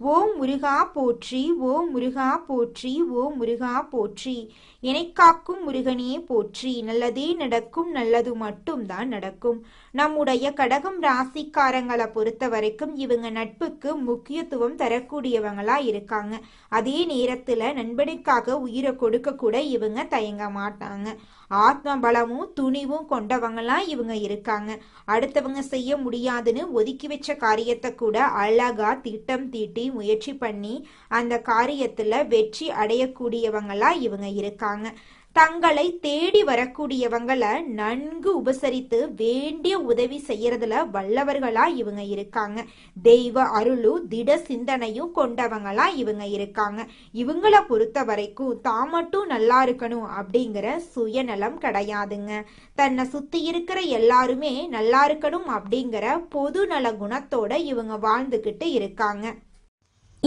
ஓ முருகா போற்றி ஓ முருகா போற்றி ஓ முருகா போற்றி. காக்கும் முருகனே போற்றி. நல்லதே நடக்கும் நல்லது மட்டும்தான் நடக்கும். நம்முடைய கடகம் ராசிக்காரங்களை பொறுத்த வரைக்கும் இவங்க நட்புக்கு முக்கியத்துவம் தரக்கூடியவங்களா இருக்காங்க. அதே நேரத்துல நண்பனுக்காக உயிரை கொடுக்க கூட இவங்க தயங்க மாட்டாங்க. ஆத்ம பலமும் துணிவும் கொண்டவங்களாம் இவங்க இருக்காங்க. அடுத்தவங்க செய்ய முடியாதுன்னு ஒதுக்கி வச்ச காரியத்தை கூட அழகா திட்டம் தீட்டி முயற்சி பண்ணி அந்த காரியத்துல வெற்றி அடையக்கூடியவங்களா இவங்க இருக்காங்க. தங்களை தேடி வரக்கூடியவங்களை நன்கு உபசரித்து வேண்டிய உதவி செய்யறதுல வல்லவர்களா இவங்க இருக்காங்க. தெய்வ அருளும் திட சிந்தனையும் கொண்டவங்களா இவங்க இருக்காங்க. இவங்கள பொறுத்த வரைக்கும் தான் மட்டும் நல்லா இருக்கணும் அப்படிங்கிற சுயநலம் கிடையாதுங்க. தன்னை சுத்தி இருக்கிற எல்லாருமே நல்லா இருக்கணும் அப்படிங்கிற பொது நல குணத்தோட இவங்க வாழ்ந்துகிட்டு இருக்காங்க.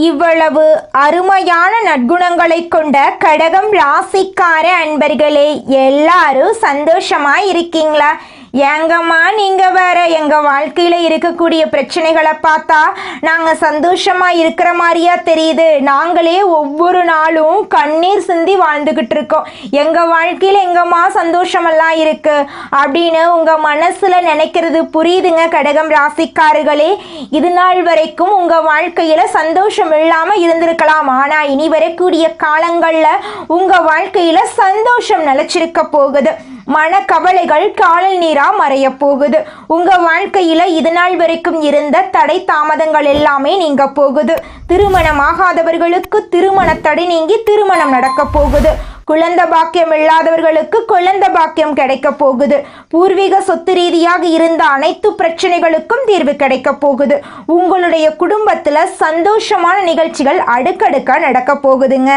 இவ்வளவு அருமையான நற்குணங்களை கொண்ட கடகம் ராசிக்கார அன்பர்களே எல்லாரும் சந்தோஷமா இருக்கீங்களா? ஏங்கம்மா நீங்க வேற எங்க வாழ்க்கையில இருக்கக்கூடிய பிரச்சனைகளை பார்த்தா நாங்க சந்தோஷமா இருக்கிற மாதிரியா தெரியுது. நாங்களே ஒவ்வொரு நாளும் கண்ணீர் சிந்தி வாழ்ந்துகிட்டு இருக்கோம். எங்க வாழ்க்கையில எங்கம்மா சந்தோஷமெல்லாம் இருக்கு? அப்படின்னு உங்க மனசுல நினைக்கிறது புரியுதுங்க கடகம் ராசிக்காரர்களே. இது நாள் வரைக்கும் உங்க வாழ்க்கையில சந்தோஷம் இல்லாம இருந்திருக்கலாம். ஆனா இனி வரக்கூடிய காலங்கள்ல உங்க வாழ்க்கையில சந்தோஷம் நிலைச்சிருக்க போகுது. மனக்கவலைகள் காணல் நீரா மறைய போகுது. உங்க வாழ்க்கையில இது நாள் வரைக்கும் இருந்த தடை தாமதங்கள் எல்லாமே நீங்க போகுது. திருமணம் ஆகாதவர்களுக்கு திருமண தடை நீங்கி திருமணம் நடக்க போகுது. குழந்த பாக்கியம் இல்லாதவர்களுக்கு குழந்த பாக்கியம் கிடைக்க போகுது. பூர்வீக சொத்து ரீதியாக இருந்த அனைத்து பிரச்சனைகளுக்கும் தீர்வு கிடைக்க போகுது. உங்களுடைய குடும்பத்துல சந்தோஷமான நிகழ்ச்சிகள் அடுக்கடுக்கா நடக்க போகுதுங்க.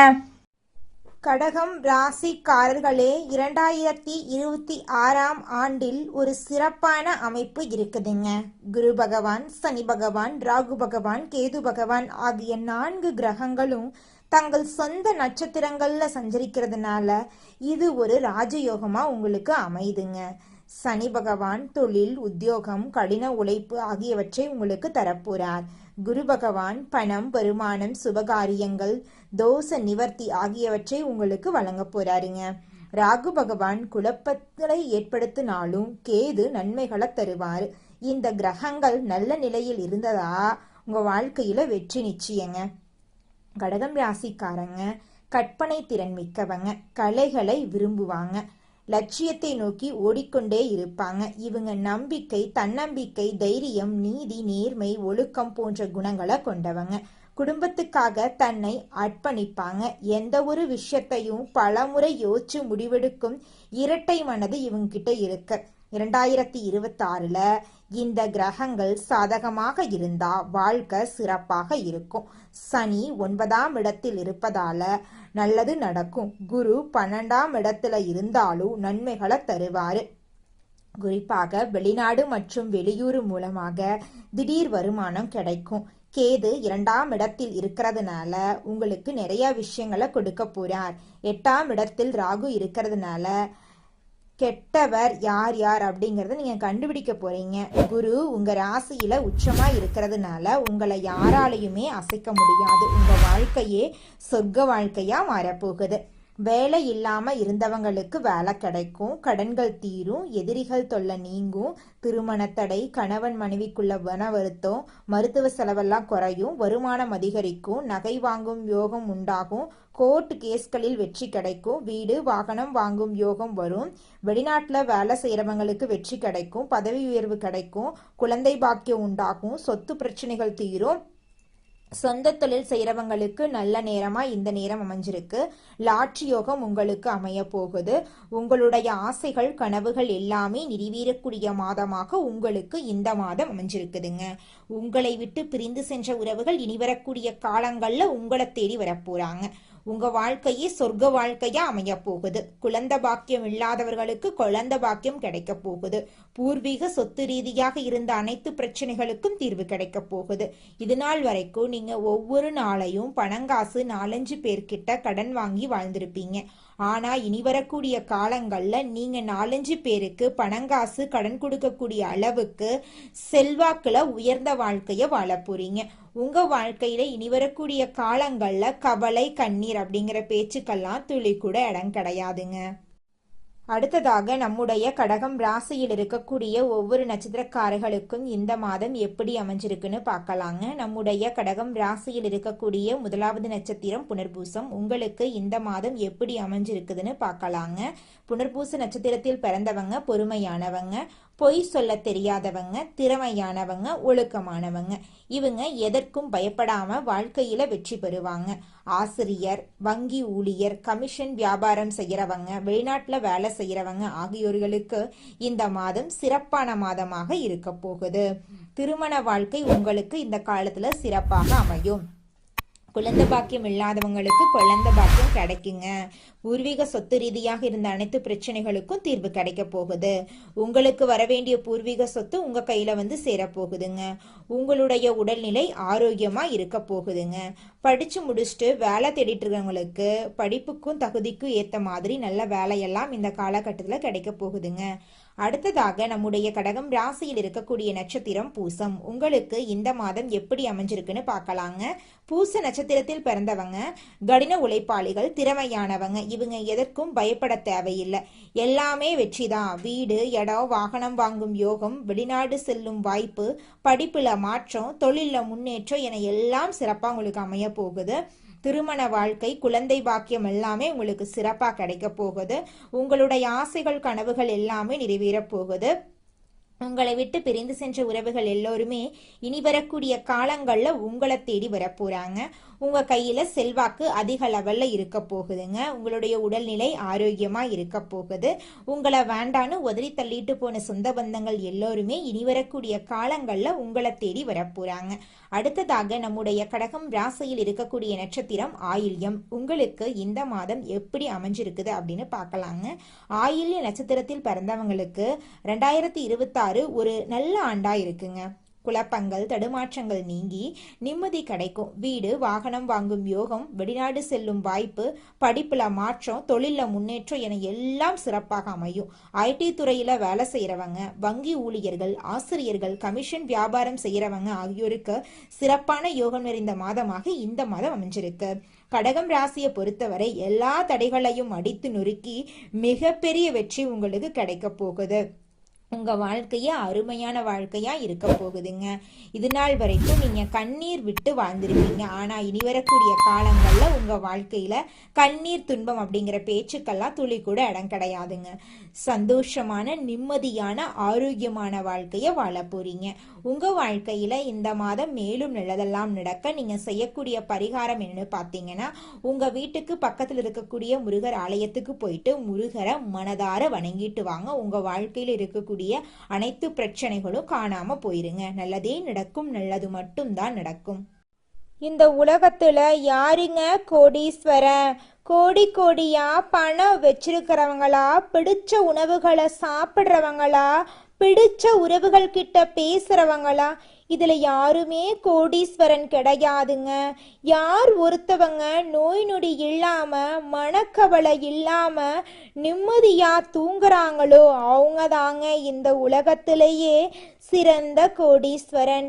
கடகம் ராசிக்காரர்களே இரண்டாயிரத்தி இருபத்தி ஆறாம் ஆண்டில் ஒரு சிறப்பான அமைப்பு இருக்குதுங்க. குரு பகவான் சனி பகவான் ராகு பகவான் கேது பகவான் ஆகிய நான்கு கிரகங்களும் தங்கள் சொந்த நட்சத்திரங்கள்ல சஞ்சரிக்கிறதுனால இது ஒரு ராஜயோகமா உங்களுக்கு அமைதுங்க. சனி பகவான் தொழில் உத்தியோகம் கடின உழைப்பு ஆகியவற்றை உங்களுக்கு தரப்போறார். குரு பகவான் பணம் வருமானம் சுபகாரியங்கள் தோச நிவர்த்தி ஆகியவற்றை உங்களுக்கு வழங்க போறாருங்க. ராகு பகவான் குழப்பத்தை ஏற்படுத்தினாலும் கேது நன்மைகளை தருவார். இந்த கிரகங்கள் நல்ல நிலையில் இருந்ததா உங்க வாழ்க்கையில வெற்றி நிச்சயங்க. கடகம் ராசிக்காரங்க கற்பனை திறன் மிக்கவங்க கலைகளை விரும்புவாங்க. லட்சியத்தை நோக்கி ஓடிக்கொண்டே இருப்பாங்க. இவங்க நம்பிக்கை தன்னம்பிக்கை தைரியம் நீதி நேர்மை ஒழுக்கம் போன்ற குணங்களை கொண்டவங்க. குடும்பத்துக்காக தன்னை அர்ப்பணிப்பாங்க. எந்த ஒரு விஷயத்தையும் பலமுறை யோசிச்சு முடிவெடுக்கும் இரட்டை மனது இவங்க கிட்ட இருக்கு. இரண்டாயிரத்தி இருபத்தாறுல இந்த கிரகங்கள் சாதகமாக இருந்தா வாழ்க்கை சிறப்பாக இருக்கும். சனி ஒன்பதாம் இடத்தில் இருப்பதால நல்லது நடக்கும். குரு பன்னெண்டாம் இடத்துல இருந்தாலும் நன்மைகளை தருவாரு. குறிப்பாக வெளிநாடு மற்றும் வெளியூர் மூலமாக திடீர் வருமானம் கிடைக்கும். கேது இரண்டாம் இடத்தில் இருக்கிறதுனால உங்களுக்கு நிறைய விஷயங்களை கொடுக்க போறார். எட்டாம் இடத்தில் ராகு இருக்கிறதுனால கெட்டவர் யார் யார் அப்படிங்கிறத நீங்கள் கண்டுபிடிக்க போகிறீங்க குரு உங்கள் ராசியில் உச்சமாக இருக்கிறதுனால உங்களை யாராலையுமே அசைக்க முடியாது. உங்கள் வாழ்க்கையே சொர்க்க வாழ்க்கையாக மாறப்போகுது. வேலை இல்லாம இருந்தவங்களுக்கு வேலை கிடைக்கும் கடன்கள் தீரும் எதிரிகள் தொல்லை நீங்கும் திருமணத்தடை கணவன் மனைவிக்குள்ள வன வருத்தம் மருத்துவ செலவெல்லாம் குறையும் வருமானம் அதிகரிக்கும் நகை வாங்கும் யோகம் உண்டாகும் கோர்ட் கேஸ்களில் வெற்றி கிடைக்கும் வீடு வாகனம் வாங்கும் யோகம் வரும் வெளிநாட்டில் வேலை செய்கிறவங்களுக்கு வெற்றி கிடைக்கும் பதவி உயர்வு கிடைக்கும் குழந்தை பாக்கியம் உண்டாகும் சொத்து பிரச்சனைகள் தீரும் சொந்த தொழில் செய்கிறவங்களுக்கு நல்ல நேரமாக இந்த நேரம் அமைஞ்சிருக்கு. லாட்சி யோகம் உங்களுக்கு அமைய போகுது. உங்களுடைய ஆசைகள் கனவுகள் எல்லாமே நிறைவேறக்கூடிய மாதமாக உங்களுக்கு இந்த மாதம் அமைஞ்சிருக்குதுங்க. உங்களை விட்டு பிரிந்து சென்ற உறவுகள் இனி வரக்கூடிய காலங்களில் உங்களை தேடி வரப்போறாங்க. உங்க வாழ்க்கையே சொர்க்க வாழ்க்கையா அமைய போகுது. குழந்தை பாக்கியம் இல்லாதவர்களுக்கு குழந்தை பாக்கியம் கிடைக்க போகுது. பூர்வீக சொத்து ரீதியாக இருந்த அனைத்து பிரச்சனைகளுக்கும் தீர்வு கிடைக்க போகுது. இது நாள் வரைக்கும் நீங்க ஒவ்வொரு நாளையும் பணங்காசு நாலஞ்சு பேர்கிட்ட கடன் வாங்கி வாழ்ந்திருப்பீங்க. ஆனா இனி வரக்கூடிய காலங்கள்ல நீங்க நாலஞ்சு பேருக்கு பணங்காசு கடன் கொடுக்கக்கூடிய அளவுக்கு செல்வாக்குல உயர்ந்த வாழ்க்கைய வாழ போறீங்க. உங்க வாழ்க்கையில இனி வரக்கூடிய காலங்கள்ல கவலை கண்ணீர் அப்படிங்கிற பேச்சுக்கெல்லாம் துளி கூட இடம் கிடையாதுங்க. அடுத்ததாக நம்முடைய கடகம் ராசியில் இருக்கக்கூடிய ஒவ்வொரு நட்சத்திரக்காரர்களுக்கும் இந்த மாதம் எப்படி அமைஞ்சிருக்குன்னு பார்க்கலாங்க. நம்முடைய கடகம் ராசியில் இருக்கக்கூடிய முதலாவது நட்சத்திரம் புனர்பூசம். உங்களுக்கு இந்த மாதம் எப்படி அமைஞ்சிருக்குதுன்னு பார்க்கலாங்க. புனர்பூச நட்சத்திரத்தில் பிறந்தவங்க பொறுமையானவங்க. பொய் சொல்ல தெரியாதவங்க திறமையானவங்க ஒழுக்கமானவங்க. இவங்க எதற்கும் பயப்படாம வாழ்க்கையில வெற்றி பெறுவாங்க. ஆசிரியர் வங்கி ஊழியர் கமிஷன் வியாபாரம் செய்யறவங்க வெளிநாட்டுல வேலை செய்யறவங்க ஆகியோர்களுக்கு இந்த மாதம் சிறப்பான மாதமாக இருக்க போகுது. திருமண வாழ்க்கை உங்களுக்கு இந்த காலத்துல சிறப்பாக அமையும். குழந்தை பாக்கியம் இல்லாதவங்களுக்கு குழந்தை பாக்கியம் கிடைக்குங்க. பூர்வீக சொத்து ரீதியாக இருந்த அனைத்து பிரச்சனைகளுக்கும் தீர்வு கிடைக்க போகுது. உங்களுக்கு வர வேண்டிய பூர்வீக சொத்து உங்க கையில வந்து சேரப்போகுதுங்க உங்களுடைய உடல்நிலை ஆரோக்கியமா இருக்க போகுதுங்க. படித்து முடிச்சுட்டு வேலை தேடிட்டு இருக்கவங்களுக்கு படிப்புக்கும் தகுதிக்கும் ஏற்ற மாதிரி நல்ல வேலையெல்லாம் இந்த காலகட்டத்தில் கிடைக்க போகுதுங்க. அடுத்ததாக நம்முடைய கடகம் ராசியில் இருக்கக்கூடிய நட்சத்திரம் பூசம். உங்களுக்கு இந்த மாதம் எப்படி அமைஞ்சிருக்குன்னு பார்க்கலாங்க. பூச நட்சத்திரத்தில் பிறந்தவங்க கடின உழைப்பாளிகள் திறமையானவங்க. இவங்க எதற்கும் பயப்பட தேவையில்லை. எல்லாமே வெற்றி தான் வீடு இடம் வாகனம் வாங்கும் யோகம் வெளிநாடு செல்லும் வாய்ப்பு படிப்பில் மாற்றம் தொழிலில் முன்னேற்றம் என எல்லாம் சிறப்பாக உங்களுக்கு அமைய போகுது. திருமண வாழ்க்கை குழந்தை பாக்கியம் எல்லாமே உங்களுக்கு சிறப்பா கிடைக்க போகுது. உங்களுடைய ஆசைகள் கனவுகள் எல்லாமே நிறைவேறப் போகுது. உங்களை விட்டு பிரிந்து சென்ற உறவுகள் எல்லோருமே இனி வரக்கூடிய காலங்கள்ல உங்களை தேடி வரப்போறாங்க உங்க கையில செல்வாக்கு அதிக லெவல்ல இருக்க போகுதுங்க. உங்களுடைய உடல்நிலை ஆரோக்கியமா இருக்க போகுது. உங்களை வேண்டான்னு உதறி தள்ளிட்டு போன சொந்த பந்தங்கள் எல்லோருமே இனி வரக்கூடிய காலங்கள்ல உங்களை தேடி வரப்போறாங்க அடுத்ததாக நம்முடைய கடகம் ராசியில் இருக்கக்கூடிய நட்சத்திரம் ஆயில்யம். உங்களுக்கு இந்த மாதம் எப்படி அமைஞ்சிருக்குது அப்படின்னு பார்க்கலாங்க. ஆயில்ய நட்சத்திரத்தில் பிறந்தவங்களுக்கு ரெண்டாயிரத்தி இருபத்தாறு ஒரு நல்ல ஆண்டா இருக்குங்க. குழப்பங்கள் தடுமாற்றங்கள் நீங்கி நிம்மதி கிடைக்கும். வீடு வாகனம் வாங்கும் யோகம் வெளிநாடு செல்லும் வாய்ப்பு படிப்புல மாற்றம் தொழில முன்னேற்றம் என எல்லாம் சிறப்பாக அமையும். ஐடி துறையில வேலை செய்யறவங்க வங்கி ஊழியர்கள் ஆசிரியர்கள் கமிஷன் வியாபாரம் செய்யறவங்க ஆகியோருக்கு சிறப்பான யோகம் நிறைந்த மாதமாக இந்த மாதம் அமைஞ்சிருக்கு. கடகம் ராசியை பொறுத்தவரை எல்லா தடைகளையும் அடித்து நொறுக்கி மிகப்பெரிய வெற்றி உங்களுக்கு கிடைக்க போகுது. உங்கள் வாழ்க்கையே அருமையான வாழ்க்கையாக இருக்க போகுதுங்க. இது நாள் வரைக்கும் நீங்கள் கண்ணீர் விட்டு வாழ்ந்திருப்பீங்க. ஆனால் இனி வரக்கூடிய காலங்களில் உங்கள் வாழ்க்கையில் கண்ணீர் துன்பம் அப்படிங்கிற பேச்சுக்கெல்லாம் துளி கூட இடம் கிடையாதுங்க. சந்தோஷமான நிம்மதியான ஆரோக்கியமான வாழ்க்கையை வாழ போகிறீங்க உங்கள் வாழ்க்கையில் இந்த மாதம் மேலும் நல்லதெல்லாம் நடக்க நீங்கள் செய்யக்கூடிய பரிகாரம் என்னன்னு பார்த்தீங்கன்னா உங்கள் வீட்டுக்கு பக்கத்தில் இருக்கக்கூடிய முருகர் ஆலயத்துக்கு போயிட்டு முருகரை மனதார வணங்கிட்டு வாங்க. உங்கள் வாழ்க்கையில் இருக்கக்கூடிய அனைத்து பிரச்சனைகளும் காணாம போயிருங்க. நல்லதே நடக்கும் நல்லது மட்டும்தான் நடக்கும். இந்த உலகத்துல யாருங்க கோடீஸ்வரன்? கோடி கோடியா பணம் வச்சிருக்கிறவங்களா? பிடிச்ச உணவுகளை சாப்பிட்றவங்களா? பிடிச்ச உறவுகள் கிட்ட பேசுறவங்களா? இதுல யாருமே கோடீஸ்வரன் கிடையாதுங்க. யார் ஒருத்தவங்க நோய் நொடி இல்லாம மனக்கவலை இல்லாம நிம்மதியா தூங்குறாங்களோ அவங்க தாங்க இந்த உலகத்திலேயே சிறந்த கோடீஸ்வரன்.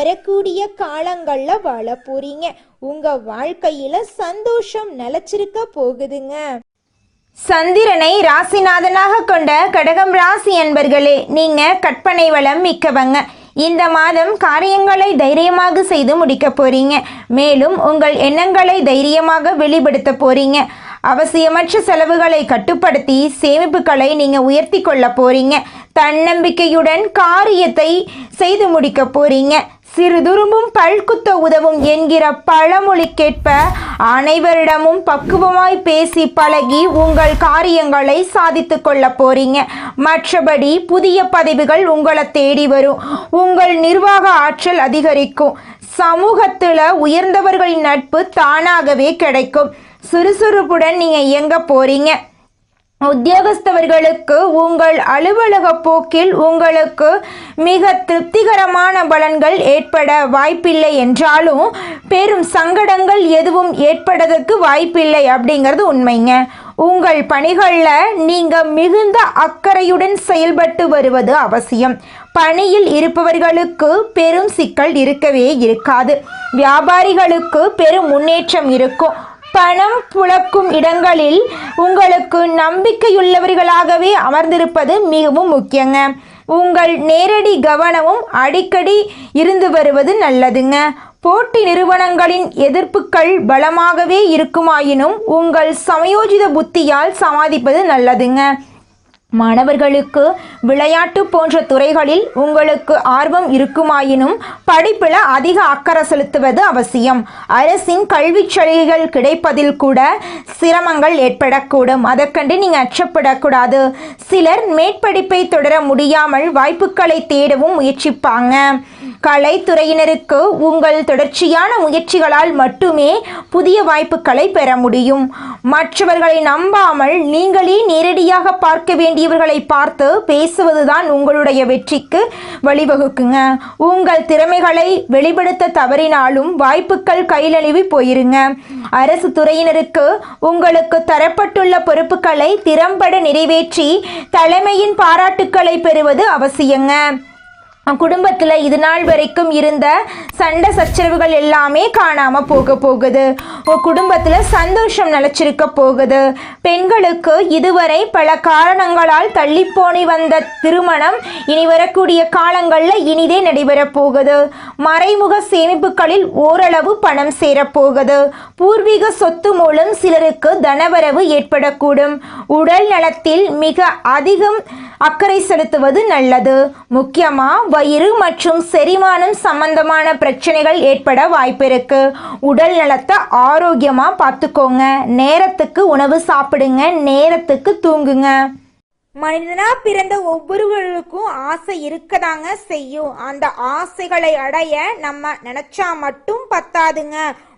வரக்கூடிய காலங்கள்ல வாழ போறீங்க. உங்க வாழ்க்கையில சந்தோஷம் நிலைச்சிருக்க போகுதுங்க. சந்திரனை ராசிநாதனாக கொண்ட கடகம் ராசி என்பர்களே நீங்க கற்பனை வளம் மிக்கவங்க. இந்த மாதம் காரியங்களை தைரியமாக செய்து முடிக்க போறீங்க. மேலும் உங்கள் எண்ணங்களை தைரியமாக வெளிப்படுத்த போறீங்க. அவசியமற்ற செலவுகளை கட்டுப்படுத்தி சேமிப்புகளை நீங்க உயர்த்தி கொள்ள போறீங்க. தன்னம்பிக்கையுடன் காரியத்தை செய்து முடிக்க போறீங்க. சிறுதுரும்பும் பல்குத்த உதவும் என்கிற பழமொழிக்கேற்ப அனைவரிடமும் பக்குவமாய் பேசி பழகி உங்கள் காரியங்களை சாதித்து கொள்ள போறீங்க. மற்றபடி புதிய பதவிகள் உங்களை தேடி வரும். உங்கள் நிர்வாக ஆற்றல் அதிகரிக்கும். சமூகத்தில் உயர்ந்தவர்களின் நட்பு தானாகவே கிடைக்கும். சுறுசுறுப்புடன் நீங்கள் எங்கே போகிறீங்க உத்தியோகஸ்தவர்களுக்கு உங்கள் அலுவலக போக்கில் உங்களுக்கு மிக திருப்திகரமான பலன்கள் ஏற்பட வாய்ப்பில்லை என்றாலும் பெரும் சங்கடங்கள் எதுவும் ஏற்படுறதுக்கு வாய்ப்பில்லை அப்படிங்கிறது உண்மைங்க. உங்கள் பணிகளில் நீங்கள் மிகுந்த அக்கறையுடன் செயல்பட்டு வருவது அவசியம். பணியில் இருப்பவர்களுக்கு பெரும் சிக்கல் இருக்கவே இருக்காது. வியாபாரிகளுக்கு பெரும் முன்னேற்றம் இருக்கும். பணம் புழக்கும் இடங்களில் உங்களுக்கு நம்பிக்கையுள்ளவர்களாகவே அமர்ந்திருப்பது மிகவும் முக்கியங்க. உங்கள் நேரடி கவனமும் அடிக்கடி இருந்து வருவது நல்லதுங்க. போட்டி நிறுவனங்களின் எதிர்ப்புகள் பலமாகவே இருக்குமாயினும் உங்கள் சமயோஜித புத்தியால் சமாளிப்பது நல்லதுங்க. மாணவர்களுக்கு விளையாட்டு போன்ற துறைகளில் உங்களுக்கு ஆர்வம் இருக்குமாயினும் படிப்பில் அதிக அக்கறை செலுத்துவது அவசியம். அரசின் கல்விச் சலுகைகள் கிடைப்பதில் கூட சிரமங்கள் ஏற்படக்கூடும். அதற்கண்டு நீங்கள் அச்சப்படக்கூடாது. சிலர் மேற்படிப்பை தொடர முடியாமல் வாய்ப்புகளை தேடவும் முயற்சிப்பாங்க. கலைத்துறையினருக்கு உங்கள் தொடர்ச்சியான முயற்சிகளால் மட்டுமே புதிய வாய்ப்புகளை பெற முடியும். மற்றவர்களை நம்பாமல் நீங்களே நேரடியாக பார்க்க வேண்டியவர்களை பார்த்து பேசுவதுதான் உங்களுடைய வெற்றிக்கு வழிவகுக்குங்க. உங்கள் திறமைகளை வெளிப்படுத்த தவறினாலும் வாய்ப்புகள் கையிலழுவி போயிருங்க. அரசு துறையினருக்கு உங்களுக்கு தரப்பட்டுள்ள பொறுப்புகளை திறம்பட நிறைவேற்றி தலைமையின் பாராட்டுக்களை பெறுவது அவசியங்க. குடும்பத்தில் இது நாள் வரைக்கும் இருந்த சண்டை சச்சரவுகள் எல்லாமே காணாமல் போக போகுது. குடும்பத்தில் சந்தோஷம் நிலச்சிருக்க போகுது. பெண்களுக்கு இதுவரை பல காரணங்களால் தள்ளிப்போனி வந்த திருமணம் இனி வரக்கூடிய காலங்களில் இனிதே நடைபெறப் போகுது. மறைமுக சேமிப்புகளில் ஓரளவு பணம் சேரப்போகுது பூர்வீக சொத்து மூலம் சிலருக்கு தனவரவு ஏற்படக்கூடும். உடல் நலத்தில் மிக அதிகம் அக்கறை செலுத்துவது நல்லது. முக்கியமா வயிறு மற்றும் செரிமானம் சம்பந்தமான பிரச்சனைகள் ஏற்பட வாய்ப்பிருக்கு உடல் நலத்தை ஆரோக்கியமா பார்த்துக்கோங்க. நேரத்துக்கு உணவு சாப்பிடுங்க. நேரத்துக்கு தூங்குங்க. மனிதனா பிறந்த ஒவ்வொருவருக்கும் ஆசை இருக்கதாங்க செய்யும். அந்த ஆசைகளை அடைய நம்ம நினைச்சா மட்டும் பத்தாதுங்க.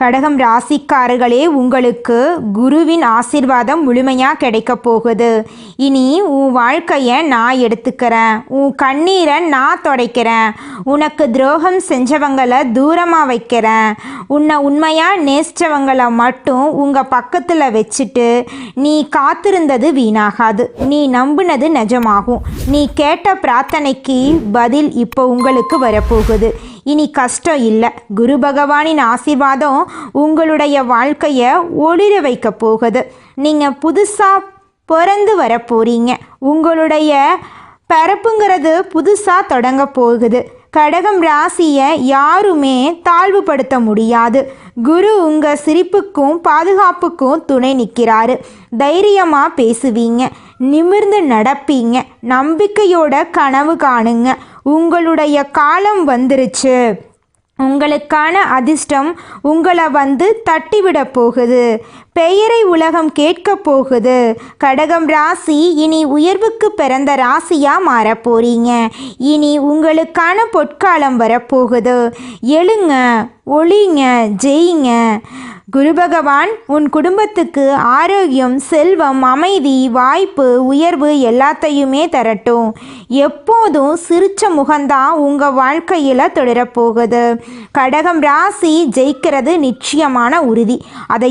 கடகம் ராசிக்காரர்களே உங்களுக்கு குருவின் ஆசீர்வாதம் முழுமையாக கிடைக்க போகுது. இனி உன் வாழ்க்கையை நான் எடுத்துக்கிறேன். உன் கண்ணீரை நான் துடைக்கிறேன். உனக்கு துரோகம் செஞ்சவங்களை தூரமாக வைக்கிறேன். உன்னை உண்மையாக நேசித்தவங்களை மட்டும் உங்கள் பக்கத்தில் வச்சுட்டு நீ காத்திருந்தது வீணாகாது. நீ நம்பினது நிஜமாகும். நீ கேட்ட பிரார்த்தனைக்கு பதில் இப்போ உங்களுக்கு வரப்போகுது. இனி கஷ்டம் இல்லை. குரு பகவானின் ஆசிர்வாதம் உங்களுடைய வாழ்க்கையை ஒளிர வைக்க போகுது. நீங்கள் புதுசாக பிறந்து வர போகிறீங்க உங்களுடைய பிறப்புங்கிறது புதுசாக தொடங்க போகுது. கடகம் ராசியை யாருமே தாழ்வுபடுத்த முடியாது. குரு உங்கள் சிரிப்புக்கும் பாதுகாப்புக்கும் துணை நிற்கிறாரு. தைரியமாக பேசுவீங்க. நிமிர்ந்து நடப்பீங்க. நம்பிக்கையோட கனவு காணுங்க. உங்களுடைய காலம் வந்துருச்சு. உங்களுக்கான அதிர்ஷ்டம் உங்களை வந்து தட்டிவிட போகுது. பெயரை உலகம் கேட்க போகுது. கடகம் ராசி இனி உயர்வுக்கு பிறந்த ராசியா மாறப்போறீங்க இனி உங்களுக்கான பொற்காலம் வரப்போகுது எழுங்க ஒளிங்க ஜெயிங்க. குரு பகவான் உன் குடும்பத்துக்கு ஆரோக்கியம் செல்வம் அமைதி வாய்ப்பு உயர்வு எல்லாத்தையுமே தரட்டும். எப்போதும் சிரிச்ச முகம்தான் உங்கள் வாழ்க்கையில் தொடரப்போகுது கடகம் ராசி ஜெயிக்கிறது நிச்சயமான உறுதி. அதை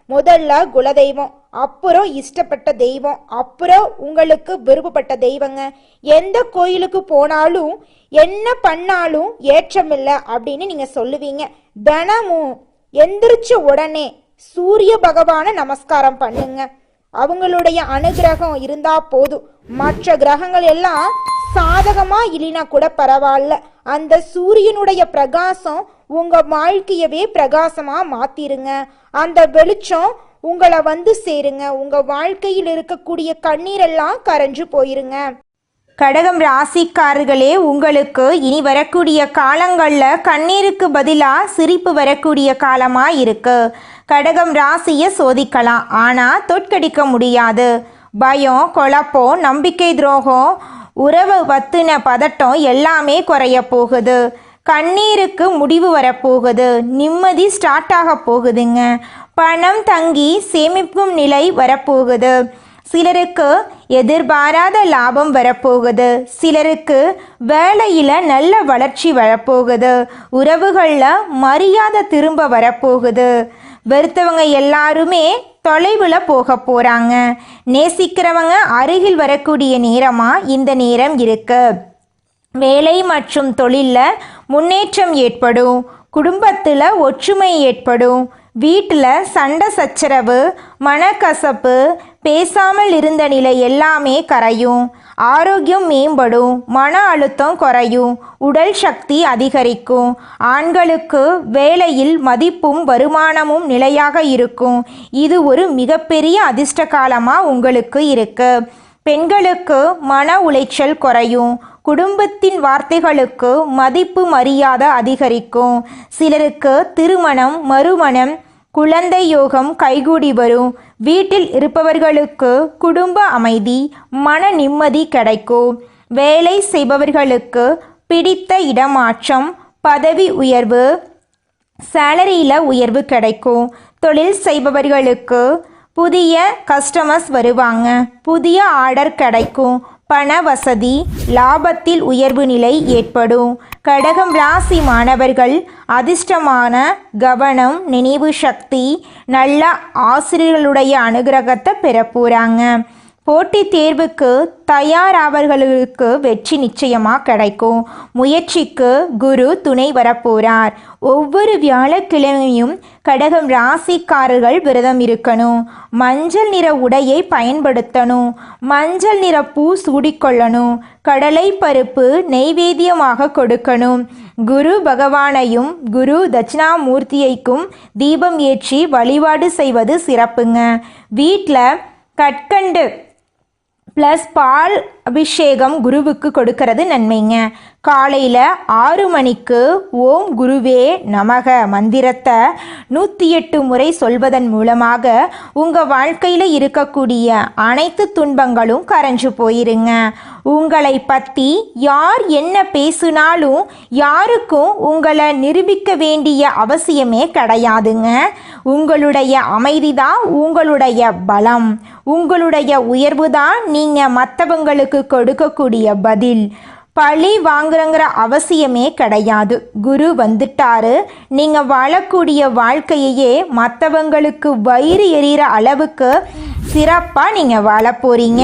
முதல்ல குலதெய்வம் அப்புறம் இஷ்டப்பட்ட தெய்வம் அப்புறம் உங்களுக்கு விருப்பப்பட்ட தெய்வங்க. எந்த கோயிலுக்கு போனாலும் என்ன பண்ணாலும் ஏற்றமில்லை அப்படின்னு நீங்க சொல்லுவீங்க. தினமும் எந்திரிச்ச உடனே சூரிய பகவானை நமஸ்காரம் பண்ணுங்க. அவங்களுடைய அனுகிரகம் இருந்தா போதும். மற்ற கிரகங்கள் எல்லாம் சாதகமா இல்லைனா கூட பரவாயில்ல. அந்த சூரியனுடைய பிரகாசம் உங்க வாழ்க்கையவே பிரகாசமா மாத்திருங்க. அந்த வெளிச்சம் உங்களை வந்து சேருங்க. உங்க வாழ்க்கையில் இருக்கக்கூடிய கண்ணீரெல்லாம் கரைஞ்சு போயிருங்க. கடகம் ராசிக்காரர்களே உங்களுக்கு இனி வரக்கூடிய காலங்களில் கண்ணீருக்கு பதிலாக சிரிப்பு வரக்கூடிய காலமாக இருக்கு. கடகம் ராசியை சோதிக்கலாம். ஆனால் தோற்கடிக்க முடியாது. பயம் குழப்பம் நம்பிக்கை துரோகம் உறவு பத்தின பதட்டம் எல்லாமே குறைய போகுது. கண்ணீருக்கு முடிவு வரப்போகுது நிம்மதி ஸ்டார்ட் ஆக போகுதுங்க. பணம் தங்கி சேமிக்கும் நிலை வரப்போகுது சிலருக்கு எதிர்பாராத லாபம் வரப்போகுது சிலருக்கு வேலையில் நல்ல வளர்ச்சி வரப்போகுது உறவுகளில் மரியாதை திரும்ப வரப்போகுது வெறுத்தவங்க எல்லாருமே தொலைவில் போக போகிறாங்க நேசிக்கிறவங்க அருகில் வரக்கூடிய நேரமாக இந்த நேரம் இருக்கு. வேலை மற்றும் தொழிலில் முன்னேற்றம் ஏற்படும். குடும்பத்தில் ஒற்றுமை ஏற்படும். வீட்டில் சண்டை சச்சரவு மனக்கசப்பு பேசாமல் இருந்த நிலை எல்லாமே கரையும். ஆரோக்கியம் மேம்படும் மன அழுத்தம் குறையும் உடல் சக்தி அதிகரிக்கும் ஆண்களுக்கு வேலையில் மதிப்பும் வருமானமும் நிலையாக இருக்கும். இது ஒரு மிகப்பெரிய அதிர்ஷ்ட காலமாக உங்களுக்கு இருக்கு. பெண்களுக்கு மன உளைச்சல் குறையும் குடும்பத்தின் வார்த்தைகளுக்கு மதிப்பு மரியாதை அதிகரிக்கும். சிலருக்கு திருமணம் மறுமணம் குழந்தை யோகம் கைகூடி வரும். வீட்டில் இருப்பவர்களுக்கு குடும்ப அமைதி மன நிம்மதி கிடைக்கும். வேலை செய்பவர்களுக்கு பிடித்த இடமாற்றம் பதவி உயர்வு சேலரியில் உயர்வு கிடைக்கும். தொழில் செய்பவர்களுக்கு புதிய கஸ்டமர்ஸ் வருவாங்க. புதிய ஆர்டர் கிடைக்கும். பண வசதி லாபத்தில் உயர்வு நிலை ஏற்படும். கடகம் ராசி மாணவர்கள் அதிர்ஷ்டமான கவனம் நினைவு சக்தி நல்ல ஆசிரியர்களுடைய அனுகிரகத்தை பெற போகிறாங்க போட்டித் தேர்வுக்கு தயாராவர்களுக்கு வெற்றி நிச்சயமாக கிடைக்கும். முயற்சிக்கு குரு துணை வரப்போறார். ஒவ்வொரு வியாழக்கிழமையும் கடகம் ராசிக்காரர்கள் விரதம் இருக்கணும். மஞ்சள் நிற உடையை பயன்படுத்தணும். மஞ்சள் நிற பூ சூடிக்கொள்ளணும். கடலை பருப்பு நெய்வேத்தியமாக கொடுக்கணும். குரு பகவானையும் குரு தட்சிணாமூர்த்தியைக்கும் தீபம் ஏற்றி வழிபாடு செய்வது சிறப்புங்க. வீட்டில் கற்கண்டு ப்ளஸ் பால் அபிஷேகம் குருவுக்கு கொடுக்கறது நன்மைங்க. காலையில் ஆறு மணிக்கு ஓம் குருவே நமக மந்திரத்தை நூற்றி எட்டு முறை சொல்வதன் மூலமாக உங்கள் வாழ்க்கையில் இருக்கக்கூடிய அனைத்து துன்பங்களும் கரைஞ்சு போயிருங்க. உங்களை பற்றி யார் என்ன பேசினாலும் யாருக்கும் உங்களை நிரூபிக்க வேண்டிய அவசியமே கிடையாதுங்க. உங்களுடைய அமைதி தான் உங்களுடைய பலம். உங்களுடைய உயர்வு தான் நீங்கள் மற்றவங்களுக்கு கொடுக்கக்கூடிய பதில். பழி வாங்குறங்கிற அவசியமே கிடையாது. குரு வந்துட்டாரு. நீங்கள் வாழக்கூடிய வாழ்க்கையையே மற்றவங்களுக்கு வயிறு எறிகிற அளவுக்கு சிறப்பாக நீங்கள் வாழ போகிறீங்க